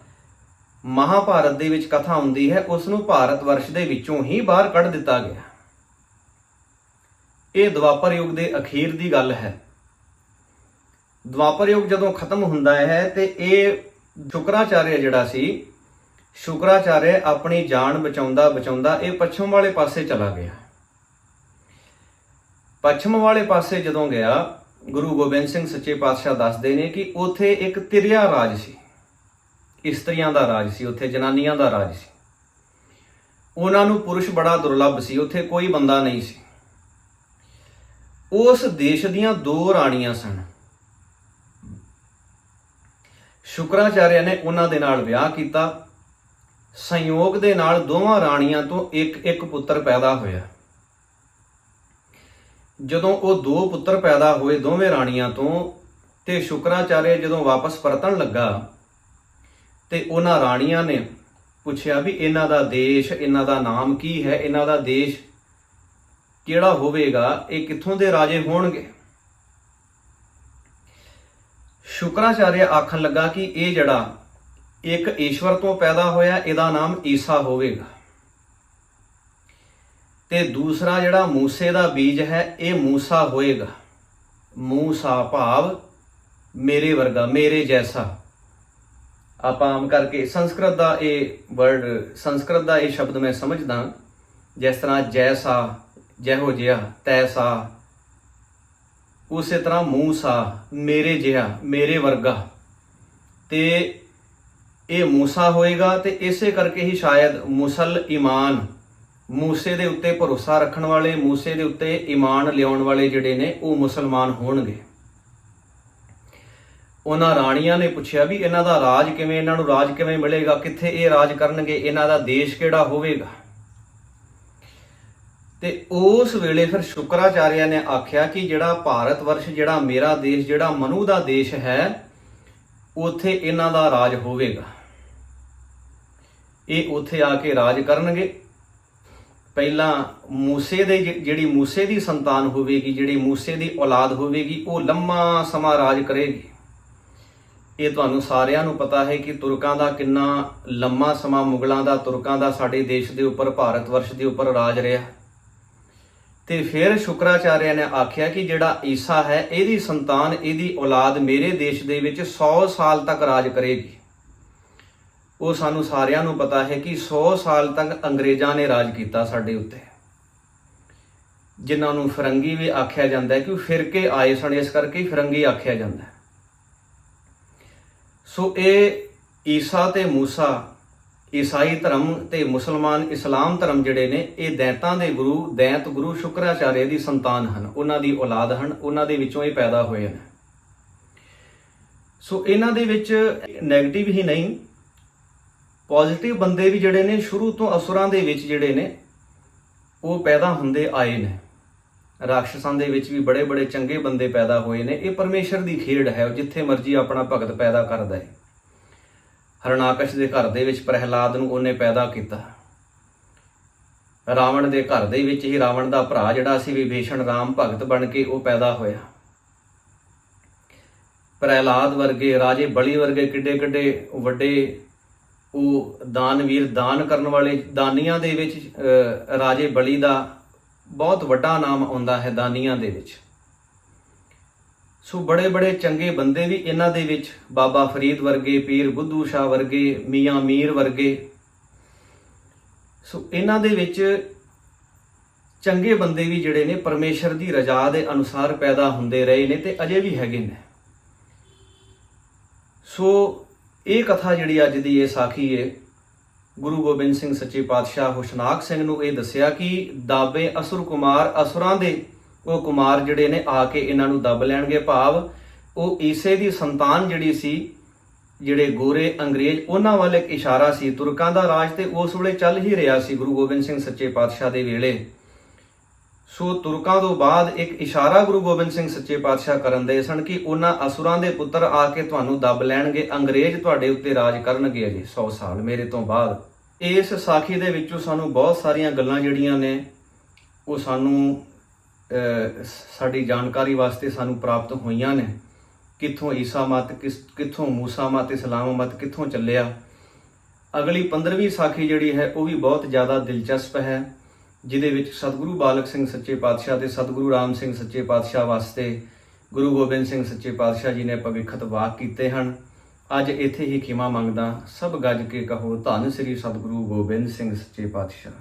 ਮਹਾਭਾਰਤ ਦੇ ਵਿੱਚ ਕਥਾ ਹੁੰਦੀ ਹੈ ਉਸ ਨੂੰ ਭਾਰਤ ਵਰਸ਼ ਦੇ ਵਿੱਚੋਂ ਹੀ ਬਾਹਰ ਕੱਢ ਦਿੱਤਾ ਗਿਆ। ਇਹ ਦੁਆਪਰ ਯੁੱਗ ਦੇ ਅਖੀਰ ਦੀ ਗੱਲ ਹੈ। ਦੁਆਪਰ ਯੁੱਗ ਜਦੋਂ ਖਤਮ ਹੁੰਦਾ ਹੈ ਤੇ ਇਹ ਸ਼ੁਕਰਾਚਾਰਿਆ ਜਿਹੜਾ ਸੀ ਸ਼ੁਕਰਾਚਾਰਿਆ ਆਪਣੀ ਜਾਨ ਬਚਾਉਂਦਾ ਬਚਾਉਂਦਾ ਇਹ ਪੱਛਮ ਵਾਲੇ ਪਾਸੇ ਚਲਾ ਗਿਆ। ਪੱਛਮ ਵਾਲੇ ਪਾਸੇ ਜਦੋਂ ਗਿਆ, ਗੁਰੂ ਗੋਬਿੰਦ ਸਿੰਘ ਸੱਚੇ ਪਾਤਸ਼ਾਹ ਦੱਸਦੇ ਨੇ ਕਿ ਉਥੇ ਇੱਕ ਤਿਰਿਆ ਰਾਜ ਸੀ। ਇਸਤਰੀਆਂ ਦਾ ਰਾਜ ਸੀ, ਉਥੇ ਜਨਾਨੀਆਂ ਦਾ ਰਾਜ ਸੀ। ਉਹਨਾਂ ਨੂੰ ਪੁਰਸ਼ ਬੜਾ ਦੁਰਲੱਭ ਸੀ, ਉਥੇ ਕੋਈ ਬੰਦਾ ਨਹੀਂ ਸੀ। ਉਸ ਦੇਸ਼ ਦੀਆਂ ਦੋ ਰਾਣੀਆਂ ਸਨ। ਸ਼ੁਕਰਾਚਾਰਿਆ ਨੇ ਉਹਨਾਂ ਦੇ ਨਾਲ ਵਿਆਹ ਕੀਤਾ। ਸੰਯੋਗ ਦੇ ਨਾਲ ਦੋਵਾਂ ਰਾਣੀਆਂ ਤੋਂ ਇੱਕ ਇੱਕ ਪੁੱਤਰ ਪੈਦਾ ਹੋਇਆ। ਜਦੋਂ ਉਹ ਦੋ ਪੁੱਤਰ ਪੈਦਾ ਹੋਏ ਦੋਵੇਂ ਰਾਣੀਆਂ ਤੋਂ ਤੇ ਸ਼ੁਕਰਾਚਾਰਿਆ ਜਦੋਂ ਵਾਪਸ ਪਰਤਣ ਲੱਗਾ ਤੇ ਉਹਨਾਂ ਰਾਣੀਆਂ ਨੇ ਪੁੱਛਿਆ ਵੀ ਇਹਨਾਂ ਦਾ ਦੇਸ਼, ਇਹਨਾਂ ਦਾ ਨਾਮ ਕੀ ਹੈ? ਇਹਨਾਂ ਦਾ ਦੇਸ਼ ਕਿਹੜਾ ਹੋਵੇਗਾ, ਇਹ ਕਿੱਥੋਂ ਦੇ ਰਾਜੇ ਹੋਣਗੇ? ਸ਼ੁਕਰਾਚਾਰਿਆ ਆਖਣ ਲੱਗਾ ਕਿ ਇਹ ਜਿਹੜਾ ਇੱਕ ਈਸ਼ਵਰ ਤੋਂ ਪੈਦਾ ਹੋਇਆ, ਇਹਦਾ ਨਾਮ ਈਸਾ ਹੋਵੇਗਾ। ਤੇ ਦੂਸਰਾ ਜਿਹੜਾ ਮੂਸੇ ਦਾ ਬੀਜ ਹੈ, ਇਹ ਮੂਸਾ ਹੋਏਗਾ। ਮੂਸਾ ਭਾਵ ਮੇਰੇ ਵਰਗਾ, ਮੇਰੇ ਜੈਸਾ। ਆਪਾਂ ਆਮ ਕਰਕੇ ਸੰਸਕ੍ਰਿਤ ਦਾ ਇਹ ਵਰਡ ਸੰਸਕ੍ਰਿਤ ਦਾ ਇਹ ਸ਼ਬਦ ਮੈਂ ਸਮਝਦਾ, ਜਿਸ ਤਰ੍ਹਾਂ ਜੈਸਾ ਜਿਹੋ ਜਿਹਾ ਤੈਸਾ ਉਸੇ ਤਰ੍ਹਾਂ ਮੂਸਾ ਮੇਰੇ ਜਿਹਾ, ਮੇਰੇ ਵਰਗਾ। ਤੇ ਇਹ ਮੂਸਾ ਹੋਏਗਾ ਤੇ ਇਸੇ ਕਰਕੇ ਹੀ ਸ਼ਾਇਦ ਮੁਸਲ ਈਮਾਨ ਮੂਸੇ ਦੇ ਉੱਤੇ ਭਰੋਸਾ ਰੱਖਣ ਵਾਲੇ, ਮੂਸੇ ਦੇ ਉੱਤੇ ਈਮਾਨ ਲਿਆਉਣ ਵਾਲੇ ਜਿਹੜੇ ਨੇ, ਉਹ ਮੁਸਲਮਾਨ ਹੋਣਗੇ। ਉਹਨਾਂ ਰਾਣੀਆਂ ਨੇ ਪੁੱਛਿਆ ਵੀ ਇਹਨਾਂ ਦਾ ਰਾਜ ਕਿਵੇਂ, ਇਹਨਾਂ ਨੂੰ ਰਾਜ ਕਿਵੇਂ ਮਿਲੇਗਾ, ਕਿੱਥੇ ਇਹ ਰਾਜ ਕਰਨਗੇ, ਇਹਨਾਂ ਦਾ ਦੇਸ਼ ਕਿਹੜਾ ਹੋਵੇਗਾ? ਤੇ ਉਸ ਵੇਲੇ ਫਿਰ ਸ਼ੁਕਰਾਚਾਰਿਆ ਨੇ ਆਖਿਆ ਕਿ ਜਿਹੜਾ ਭਾਰਤ ਵਰਸ਼, ਜਿਹੜਾ ਮੇਰਾ ਦੇਸ਼, ਜਿਹੜਾ ਮਨੂ ਦਾ ਦੇਸ਼ ਹੈ, ਉਥੇ ਇਹਨਾਂ ਦਾ ਰਾਜ ਹੋਵੇਗਾ। ਇਹ ਉਥੇ ਆ ਕੇ ਰਾਜ ਕਰਨਗੇ। ਪਹਿਲਾਂ ਮੂਸੇ ਦੇ ਜਿ- ਜਿਹੜੀ ਮੂਸੇ ਦੀ ਸੰਤਾਨ ਹੋਵੇਗੀ, ਜਿਹੜੀ ਮੂਸੇ ਦੀ ਔਲਾਦ ਹੋਵੇਗੀ, ਉਹ ਲੰਮਾ ਸਮਾਂ ਰਾਜ ਕਰੇਗੀ। ਇਹ ਤੁਹਾਨੂੰ ਸਾਰਿਆਂ ਨੂੰ ਪਤਾ ਹੈ ਕਿ ਤੁਰਕਾਂ ਦਾ ਕਿੰਨਾ ਲੰਮਾ ਸਮਾਂ ਮੁਗਲਾਂ ਦਾ, ਤੁਰਕਾਂ ਦਾ ਸਾਡੇ ਦੇਸ਼ ਦੇ ਉੱਪਰ, ਭਾਰਤ ਵਰਸ਼ ਦੇ ਉੱਪਰ ਰਾਜ ਰਿਹਾ। ਤੇ ਫਿਰ ਸ਼ੁਕਰਾਚਾਰਿਆ ਨੇ ਆਖਿਆ ਕਿ ਜਿਹੜਾ ਈਸਾ ਹੈ, ਇਹਦੀ ਸੰਤਾਨ, ਇਹਦੀ ਔਲਾਦ ਮੇਰੇ ਦੇਸ਼ ਦੇ ਵਿੱਚ 100 ਸਾਲ ਤੱਕ ਰਾਜ ਕਰੇਗੀ। ਉਹ ਸਾਨੂੰ ਸਾਰਿਆਂ ਨੂੰ ਪਤਾ ਹੈ ਕਿ 100 ਸਾਲ ਤੱਕ ਅੰਗਰੇਜ਼ਾਂ ਨੇ ਰਾਜ ਕੀਤਾ ਸਾਡੇ ਉੱਤੇ। ਜਿਨ੍ਹਾਂ ਨੂੰ ਫਰੰਗੀ ਵੀ ਆਖਿਆ ਜਾਂਦਾ ਹੈ ਕਿ ਉਹ ਫਿਰਕੇ ਆਏ ਸਨ, ਇਸ ਕਰਕੇ ਹੀ ਫਰੰਗੀ ਆਖਿਆ ਜਾਂਦਾ ਸੋ ਇਹ ਈਸਾ ਤੇ ਮੂਸਾ ਈਸਾਈ ਧਰਮ ਤੇ ਮੁਸਲਮਾਨ ਇਸਲਾਮ ਧਰਮ ਜਿਹੜੇ ਨੇ, ਇਹ ਦੈਂਤਾਂ ਦੇ ਗੁਰੂ, ਦੈਂਤ ਗੁਰੂ ਸ਼ੁਕਰਾਚਾਰਿਆ ਦੀ ਸੰਤਾਨ ਹਨ। ਉਹਨਾਂ ਦੀ ਔਲਾਦ ਹਨ, ਉਹਨਾਂ ਦੇ ਵਿੱਚੋਂ ਇਹ ਪੈਦਾ ਹੋਏ ਨੇ ਸੋ ਇਹਨਾਂ ਦੇ ਵਿੱਚ 네ਗੇਟਿਵ ਹੀ ਨਹੀਂ ਪੋਜ਼ਿਟਿਵ ਬੰਦੇ ਵੀ ਜਿਹੜੇ ਨੇ, ਸ਼ੁਰੂ ਤੋਂ ਅਸੁਰਾਂ ਦੇ ਵਿੱਚ ਜਿਹੜੇ ਨੇ, ਉਹ ਪੈਦਾ ਹੁੰਦੇ ਆਏ ਨੇ। ਰਾਖਸ਼ਾਂ ਦੇ ਵਿੱਚ ਵੀ ਬੜੇ ਬੜੇ ਚੰਗੇ ਬੰਦੇ ਪੈਦਾ ਹੋਏ ਨੇ। ਇਹ ਪਰਮੇਸ਼ਰ ਦੀ ਖੇਡ ਹੈ, ਜਿੱਥੇ ਮਰਜ਼ੀ ਆਪਣਾ ਭਗਤ ਪੈਦਾ ਕਰਦਾ ਹੈ। ਹਰਨਾਕਸ਼ ਦੇ ਘਰ ਦੇ ਵਿੱਚ ਪ੍ਰਹਿਲਾਦ ਨੂੰ ਉਹਨੇ ਪੈਦਾ ਕੀਤਾ। ਰਾਵਣ ਦੇ ਘਰ ਦੇ ਵਿੱਚ ਹੀ ਰਾਵਣ ਦਾ ਭਰਾ ਜਿਹੜਾ ਸੀ ਵਿਭੀਸ਼ਣ ਰਾਮ ਭਗਤ ਬਣ ਕੇ ਉਹ ਪੈਦਾ ਹੋਇਆ। ਪ੍ਰਹਿਲਾਦ ਵਰਗੇ ਰਾਜੇ ਬਲੀ ਵਰਗੇ ਕਿੱਡੇ ਕਿੱਡੇ ਵੱਡੇ ਉਹ ਦਾਨਵੀਰ ਦਾਨ ਕਰਨ ਵਾਲੇ ਦਾਨੀਆਂ ਦੇ ਵਿੱਚ ਰਾਜੇ ਬਲੀ ਦਾ ਬਹੁਤ ਵੱਡਾ ਨਾਮ ਆਉਂਦਾ ਹੈ ਦਾਨੀਆਂ ਦੇ ਵਿੱਚ। ਸੋ ਬੜੇ ਬੜੇ ਚੰਗੇ ਬੰਦੇ ਵੀ ਇਹਨਾਂ ਦੇ ਵਿੱਚ, ਬਾਬਾ ਫਰੀਦ ਵਰਗੇ, ਪੀਰ ਬੁੱਧੂ ਸ਼ਾਹ ਵਰਗੇ, ਮੀਆਂ ਮੀਰ ਵਰਗੇ। ਸੋ ਇਹਨਾਂ ਦੇ ਵਿੱਚ ਚੰਗੇ ਬੰਦੇ ਵੀ ਜਿਹੜੇ ਨੇ, ਪਰਮੇਸ਼ਰ ਦੀ ਰਜ਼ਾ ਦੇ ਅਨੁਸਾਰ ਪੈਦਾ ਹੁੰਦੇ ਰਹੇ ਨੇ ਤੇ ਅਜੇ ਵੀ ਹੈਗੇ ਨੇ। ਸੋ ਇਹ ਕਥਾ ਜਿਹੜੀ ਅੱਜ ਦੀ ਇਹ ਸਾਖੀ ਹੈ ਗੁਰੂ ਗੋਬਿੰਦ ਸਿੰਘ ਸੱਚੇ ਪਾਤਸ਼ਾਹ ਹੁਸ਼ਨਾਕ ਸਿੰਘ ਨੂੰ ਇਹ ਦੱਸਿਆ ਕਿ ਦਾਬੇ ਅਸੁਰ ਕੁਮਾਰ ਅਸੁਰਾਂ ਦੇ ਉਹ ਕੁਮਾਰ ਜਿਹੜੇ ਨੇ ਆ ਕੇ ਇਹਨਾਂ ਨੂੰ ਦੱਬ ਲੈਣਗੇ ਭਾਵ, ਉਹ ਈਸੇ ਦੀ ਸੰਤਾਨ ਜਿਹੜੀ ਸੀ, ਜਿਹੜੇ ਗੋਰੇ ਅੰਗਰੇਜ਼, ਉਹਨਾਂ ਵੱਲ ਇੱਕ ਇਸ਼ਾਰਾ ਸੀ। ਤੁਰਕਾਂ ਦਾ ਰਾਜ ਤੇ ਉਸ ਵੇਲੇ ਚੱਲ ਹੀ ਰਿਹਾ ਸੀ ਗੁਰੂ ਗੋਬਿੰਦ ਸਿੰਘ ਸੱਚੇ ਪਾਤਸ਼ਾਹ ਦੇ ਵੇਲੇ। ਸੋ ਤੁਰਕਾਂ ਤੋਂ ਬਾਅਦ ਇੱਕ ਇਸ਼ਾਰਾ ਗੁਰੂ ਗੋਬਿੰਦ ਸਿੰਘ ਸੱਚੇ ਪਾਤਸ਼ਾਹ ਕਰਨ ਦੇ ਸਨ ਕਿ ਉਹਨਾਂ ਅਸੁਰਾਂ ਦੇ ਪੁੱਤਰ ਆ ਕੇ ਤੁਹਾਨੂੰ ਦੱਬ ਲੈਣਗੇ, ਅੰਗਰੇਜ਼ ਤੁਹਾਡੇ ਉੱਤੇ ਰਾਜ ਕਰਨਗੇ ਅਜੇ 100 ਸਾਲ ਮੇਰੇ ਤੋਂ ਬਾਅਦ। ਇਸ ਸਾਖੀ ਦੇ ਵਿੱਚੋਂ ਸਾਨੂੰ ਬਹੁਤ ਸਾਰੀਆਂ ਗੱਲਾਂ ਜਿਹੜੀਆਂ ਨੇ, ਉਹ ਸਾਨੂੰ ਸਾਡੀ ਜਾਣਕਾਰੀ ਵਾਸਤੇ ਸਾਨੂੰ ਪ੍ਰਾਪਤ ਹੋਈਆਂ ਨੇ। ਕਿੱਥੋਂ ਈਸਾ ਮਤ, ਕਿਸ, ਕਿੱਥੋਂ ਮੂਸਾ ਮਤ, ਇਸਲਾਮ ਮਤ ਕਿੱਥੋਂ ਚੱਲਿਆ? ਅਗਲੀ 15ਵੀਂ ਸਾਖੀ ਜਿਹੜੀ ਹੈ, ਉਹ ਵੀ ਬਹੁਤ ਜ਼ਿਆਦਾ ਦਿਲਚਸਪ ਹੈ, ਜਿਹਦੇ ਵਿੱਚ ਸਤਿਗੁਰੂ ਬਾਲਕ ਸਿੰਘ ਸੱਚੇ ਪਾਤਸ਼ਾਹ ਤੇ ਸਤਿਗੁਰੂ ਰਾਮ ਸਿੰਘ ਸੱਚੇ ਪਾਤਸ਼ਾਹ ਵਾਸਤੇ ਗੁਰੂ ਗੋਬਿੰਦ ਸਿੰਘ ਸੱਚੇ ਪਾਤਸ਼ਾਹ ਜੀ ਨੇ ਭਵਿੱਖਤ ਵਾਕ ਕੀਤੇ ਹਨ। ਅੱਜ ਇੱਥੇ ਹੀ ਖਿਮਾ ਮੰਗਦਾ, ਸਭ ਗੱਜ ਕੇ ਕਹੋ, ਧੰਨ ਸ੍ਰੀ ਸਤਿਗੁਰੂ ਗੋਬਿੰਦ ਸਿੰਘ ਸੱਚੇ ਪਾਤਸ਼ਾਹ।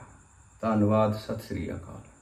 ਧੰਨਵਾਦ, ਸਤਿ ਸ੍ਰੀ ਅਕਾਲ।